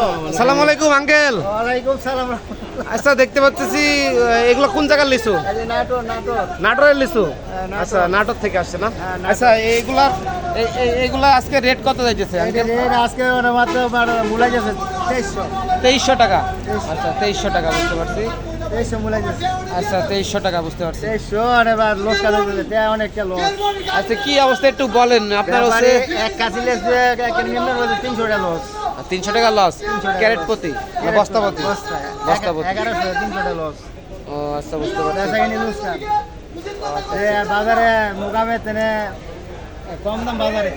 আসসালামু আলাইকুম আঙ্কেল। ওয়ালাইকুম সালাম। আচ্ছা দেখতে পাচ্ছি এগুলো কোন জায়গার লিচু? নাটোর নাটোরের লিচু? আচ্ছা নাটোর থেকে আসছে না? হ্যাঁ, আচ্ছা এইগুলা এই- এই- এইগুলা আজকে রেট কত যাইতেছে আজকে মাত্র মুলাই যাচ্ছে তেইশশো। তেইশশো টাকা? আচ্ছা তেইশশো টাকা বুঝতে পারছি। তেইশশো মুলাই যাচ্ছে আচ্ছা তেইশশো টাকা বুঝতে পারছি। তেইশশো আর এবার লোস কাটা অনেকটা লোস আচ্ছা কি অবস্থা একটু বলেন আপনার হচ্ছে এক কাছি তিনশো টাকা লস তিনশো টাকা লস 300 টাকা ক্যারেট প্রতি? বস্তা প্রতি। বস্তা। প্রতি ও আচ্ছা বুঝতে পারছি। বাজারে মোকামে তেনে কম দাম বাজারে।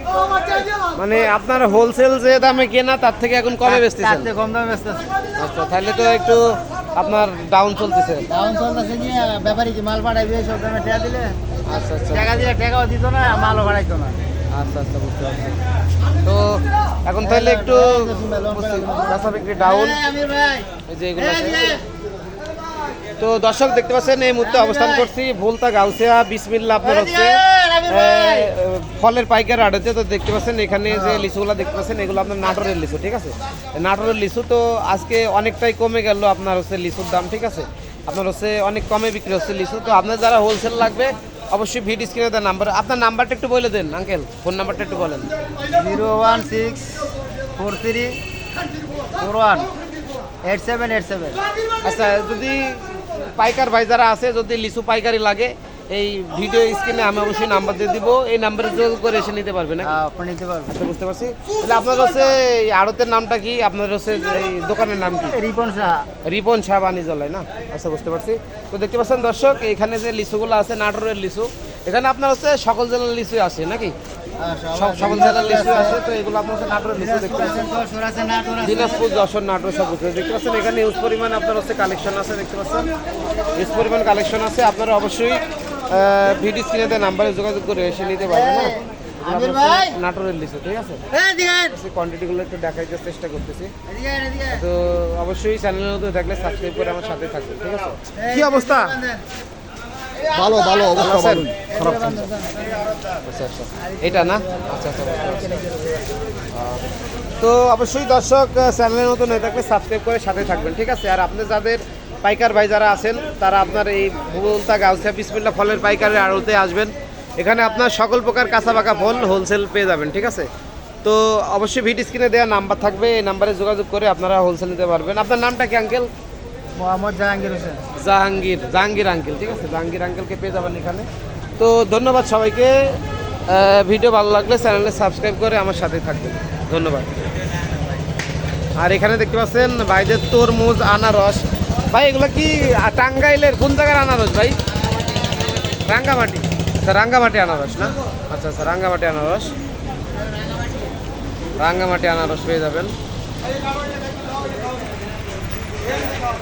মানে আপনার হোলসেল যে দামে কেনা তার থেকে এখন কমে বেচতেছেন? তার থেকে কম দামে বেচতেছে। আচ্ছা তাহলে তো একটু আপনার ডাউন চলতেছে। ডাউন চলতেছে কি ব্যাপারী কি মাল পাঠাইবে সব দামে টাকা দিলে? আচ্ছা আচ্ছা। টাকা দিলে টাকাও দিত না মালও ভাড়াইতো না। আচ্ছা আচ্ছা বুঝতে পারছি। তো এখন তাহলে একটু বিক্রি ডাউন এই যে এগুলো। তো দর্শক দেখতে পাচ্ছেন এই মুহূর্তে অবস্থান করছি ভুলতা গাউসিয়া বিসমিল্লা আপনার হচ্ছে। ফলের পাইকার আড়তে তো দেখতে পাচ্ছেন এখানে যে লিচুগুলো দেখতে পাচ্ছেন এগুলো আপনার নাটোরের লিচু ঠিক আছে? নাটোরের লিচু তো আজকে অনেকটাই কমে গেল আপনার হচ্ছে লিচুর দাম ঠিক আছে? আপনার হচ্ছে অনেক কমে বিক্রি হচ্ছে লিচু তো আপনার যারা হোলসেল লাগবে অবশ্যই ভিড স্ক্রিনে দেন নাম্বার। আপনার নাম্বারটা একটু বলে দেন আঙ্কেল। ফোন নাম্বারটা একটু বলেন। Zero one six four three four one eight seven eight seven. আচ্ছা যদি পাইকার ভাই যারা আছে যদি লিচু পাইকারি লাগে এই ভিডিও স্ক্রিনে আমি অবশ্যই নাম্বার দিয়ে দিব। এই নাম্বারে যোগাযোগ করে এসে নিতে পারবে না আপনি নিতে পারবেন। আচ্ছা বুঝতে পারছি। তাহলে আপনার হচ্ছে এই আড়তের নামটা কি? আপনার হচ্ছে এই দোকানের নাম কি? রিপন সাহা রিপন শাহ বাণিজ্যালয় না? আচ্ছা বুঝতে পারছি। তো দেখতে পাচ্ছেন দর্শক এখানে যে লিচুগুলো আছে নাটোরের লিচু এখানে আপনার হচ্ছে সকল জেলার লিচু আছে নাকি? সকল জেলার লিচু আছে তো এগুলো আপনার হচ্ছে নাটোরের লিচু দেখতে পাচ্ছেন। দিনাজপুর যশোর নাটোর সব কিছু দেখতে পাচ্ছেন এখানে ইউজ পরিমাণ আপনার হচ্ছে কালেকশন আছে দেখতে পাচ্ছেন। ইউজ পরিমাণ কালেকশন আছে আপনারা অবশ্যই ভিডি স্ক্রিনে নাম্বারে যোগাযোগ করে এসে নিতে পারবেন না? আমির নাটোরের লিচু ঠিক আছে? কোয়ান্টিটিগুলো একটু চেষ্টা করতেছি। তো অবশ্যই থাকলে সাবস্ক্রাইব করে আমার সাথে থাকবেন ঠিক আছে? কি অবস্থা? ভালো ভালো অবস্থা আছেন? ভালো। খারাপ আচ্ছা আচ্ছা। এটা না? আচ্ছা আচ্ছা। আহ, তো অবশ্যই দর্শক চ্যানেলের নতুন হয়ে থাকলে সাবস্ক্রাইব করে সাথে থাকবেন ঠিক আছে? আর আপনি যাদের পাইকার ভাই যারা আছেন তারা আপনার এই ভূগোলতা গাউসিয়া বিসমিল্লা ফলের পাইকারের আড়তে আসবেন। এখানে আপনার সকল প্রকার কাঁচা পাকা ফল হোলসেল পেয়ে যাবেন ঠিক আছে? তো অবশ্যই ভিড স্ক্রিনে দেওয়া নাম্বার থাকবে এই নাম্বারে যোগাযোগ করে আপনারা হোলসেল নিতে পারবেন। আপনার নামটা কি আঙ্কেল মোহাম্মদ জাহাঙ্গীর হোসেন। জাহাঙ্গীর জাহাঙ্গীর আঙ্কেল ঠিক আছে? জাহাঙ্গীর আঙ্কেলকে পেয়ে যাবেন এখানে। তো ধন্যবাদ সবাইকে। ভিডিও ভালো লাগলে চ্যানেলে সাবস্ক্রাইব করে আমার সাথে থাকবেন। ধন্যবাদ। আর এখানে দেখতে পাচ্ছেন ভাইদের তরমুজ আনারস ভাই, এগুলো কি টাঙ্গাইলের কোন জায়গার আনারস ভাই? রাঙ্গামাটি। আচ্ছা রাঙ্গামাটি আনারস না? আচ্ছা আচ্ছা রাঙ্গামাটি আনারস। রাঙ্গামাটি আনারস পেয়ে যাবেন।